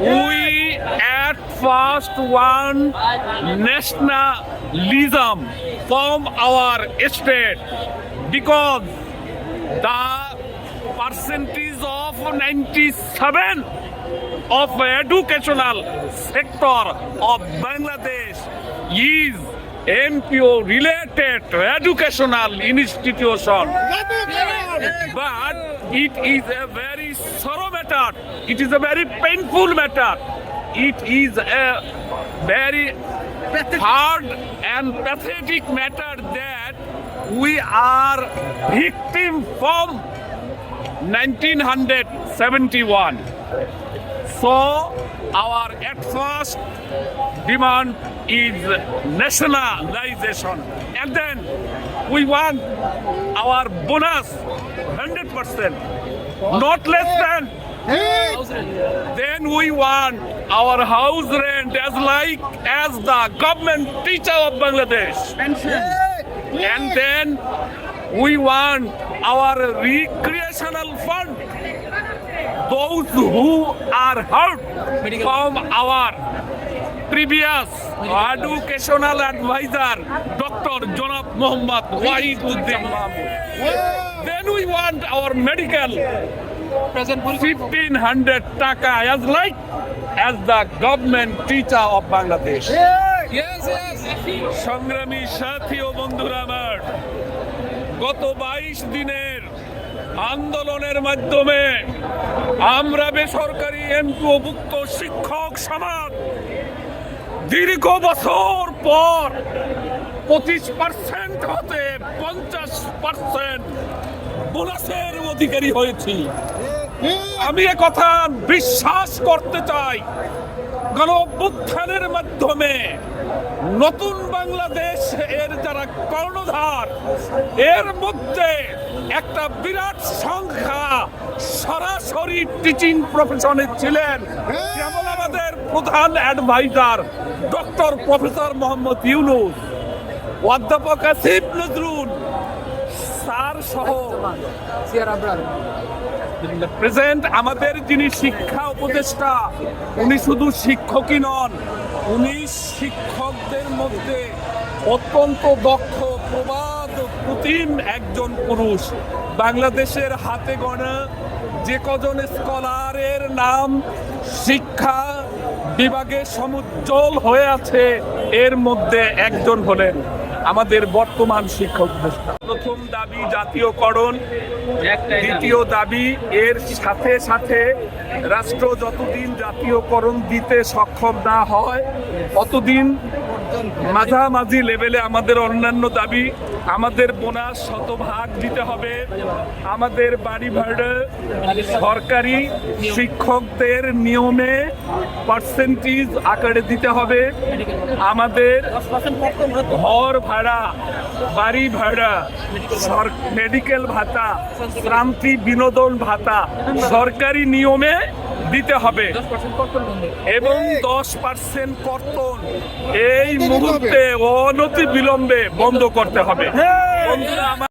we at first want nationalism from our state because the percentage of 97 of educational sector of Bangladesh is MPO related educational institution but it is a very sorrow matter it is a very painful matter it is a very hard and pathetic matter that we are victim from 1971 so our at first demand is nationalization. And then we want our bonus 100% not less than. Then we want our house rent as like as the government teacher of bangladesh. And then we want our recreational fund. Those who are hurt from our previous educational adviser doctor জনাব Mohammad Wahid Uddin then we want our medical fifteen hundred taka as like as the government teacher of Bangladesh সংগ্রামী সাথী ও বন্ধুরা গত বাইশ দিনের আন্দোলনের মাধ্যমে আমরা বেসরকারি এমপিওভুক্ত শিক্ষক সমাজ দীর্ঘ বছর পর পঁচিশ পার্সেন্ট হতে পঞ্চাশ পার্সেন্ট বোনাসের অধিকারী হয়েছি। আমি কথা বিশ্বাস করতে চাই। গণ মাধ্যমে নতুন বাংলাদেশ এর যারা কর্ণধার, এর মধ্যে একটা বিরাট সংখ্যা সরাসরি টিচিং প্রফেশনে ছিলেন। যেমন প্রধান adviser doctor professor Muhammad Yunus, অধ্যাপক আসিফ নজরুল স্যার সহ প্রেজেন্ট আমাদের যিনি শিক্ষা উপদেষ্টা, উনি শুধু শিক্ষকই নন, উনি শিক্ষকদের মধ্যে অত্যন্ত দক্ষ, প্রবাদ প্রতিম একজন পুরুষ। বাংলাদেশের হাতে গণা যে কজন স্কলারের নাম শিক্ষা বিভাগে সমুজ্জ্বল হয়ে আছে। এর মধ্যে একজন হলেন আমাদের বর্তমান শিক্ষক প্রথম দাবি জাতীয়করণ, দ্বিতীয় দাবি এর সাথে সাথে রাষ্ট্র যতদিন জাতীয়করণ দিতে সক্ষম না হয়, ততদিন মাঝামাঝি লেভেলে আমাদের অন্যান্য দাবি, আমাদের বোনাস শতভাগ দিতে হবে। আমাদের বাড়ি ভাড়া সরকারি শিক্ষকদের নিয়মে পার্সেন্টেজ আকারে দিতে হবে। আমাদের ঘর ভাড়া, বাড়ি ভাড়া মেডিকেল ভাতা শ্রান্তি বিনোদন ভাতা, সরকারি নিয়মে দিতে হবে। এবং দশ পার্সেন্ট কর্তন এই মুহূর্তে অনতি বিলম্বে বন্ধ করতে হবে। বন্ধুরা আমার